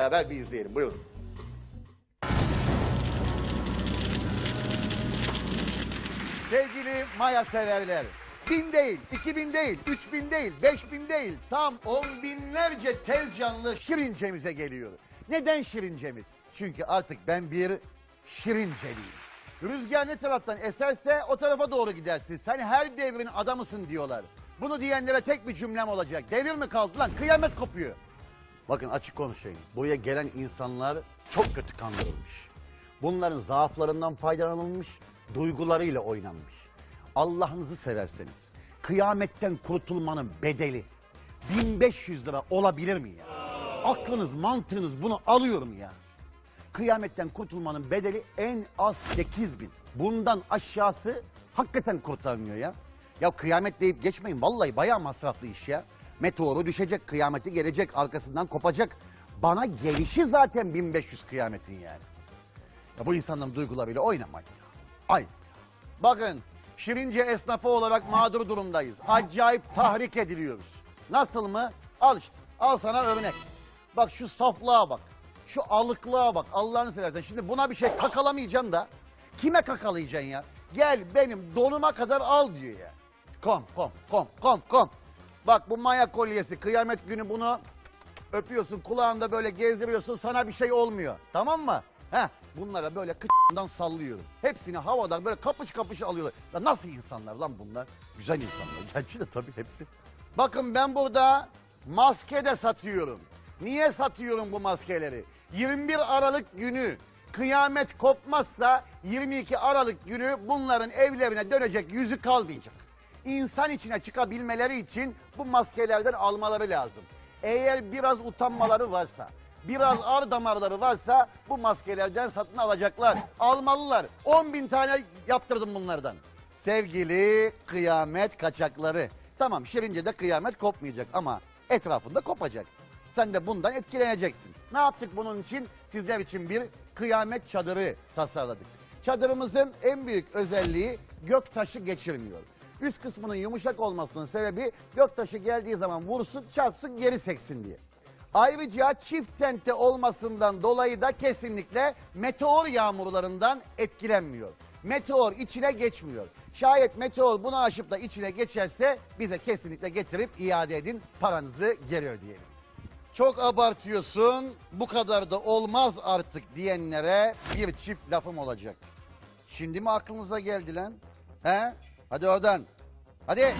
beraber bir izleyelim. Buyurun. Sevgili Maya severler. Bin değil, iki bin değil, üç bin değil, beş bin değil. Tam on binlerce tez canlı Şirince'mize geliyor. Neden Şirince'miz? Çünkü artık ben bir Şirinceliyim. Rüzgar ne taraftan eserse o tarafa doğru gidersin. Sen her devrin adamısın diyorlar. Bunu diyenlere tek bir cümlem olacak. Devir mi kaldı lan? Kıyamet kopuyor. Bakın açık konuşayım. Buraya gelen insanlar çok kötü kandırılmış. Bunların zaaflarından faydalanılmış, duygularıyla oynanmış. Allah'ınızı severseniz kıyametten kurtulmanın bedeli 1500 lira olabilir mi ya? Aklınız, mantığınız bunu alıyor mu ya? Kıyametten kurtulmanın bedeli en az 8 bin. Bundan aşağısı hakikaten kurtarmıyor ya. Ya kıyamet deyip geçmeyin. Vallahi bayağı masraflı iş ya. Meteoru düşecek, kıyameti gelecek, arkasından kopacak. Bana gelişi zaten 1500 kıyametin yani. Ya bu insanların duygularıyla oynamayın. Ay. Bakın Şirince esnafı olarak mağdur durumdayız. Acayip tahrik ediliyoruz. Nasıl mı? Al işte. Al sana örnek. Bak şu saflığa bak. Şu alıklığa bak. Allah'ını seversen. Şimdi buna bir şey kakalamayacaksın da. Kime kakalayacaksın ya? Gel benim donuma kadar al diyor ya. Kom kom kom kom kom. Bak bu maya kolyesi kıyamet günü bunu öpüyorsun kulağında böyle gezdiriyorsun sana bir şey olmuyor. Tamam mı? Heh, bunlara böyle kıçından sallıyorum. Hepsini havadan böyle kapış kapış alıyorlar. Ya nasıl insanlar lan bunlar? Güzel insanlar. Gerçi de tabii hepsi. Bakın ben burada maske de satıyorum. Niye satıyorum bu maskeleri? 21 Aralık günü kıyamet kopmazsa 22 Aralık günü bunların evlerine dönecek yüzü kalmayacak. İnsan içine çıkabilmeleri için bu maskelerden almaları lazım. Eğer biraz utanmaları varsa, biraz ar damarları varsa bu maskelerden satın alacaklar. Almalılar. 10 bin tane yaptırdım bunlardan. Sevgili kıyamet kaçakları. Tamam Şirince'de kıyamet kopmayacak ama etrafında kopacak. Sen de bundan etkileneceksin. Ne yaptık bunun için? Sizler için bir kıyamet çadırı tasarladık. Çadırımızın en büyük özelliği göktaşı geçirmiyor. Üst kısmının yumuşak olmasının sebebi göktaşı geldiği zaman vursun çarpsın geri seksin diye. Ayrıca çift tente olmasından dolayı da kesinlikle meteor yağmurlarından etkilenmiyor. Meteor içine geçmiyor. Şayet meteor bunu aşıp da içine geçerse bize kesinlikle getirip iade edin paranızı geri ödeyelim. Çok abartıyorsun bu kadar da olmaz artık diyenlere bir çift lafım olacak. Şimdi mi aklınıza geldi lan? He? Hadi oradan. Hadi.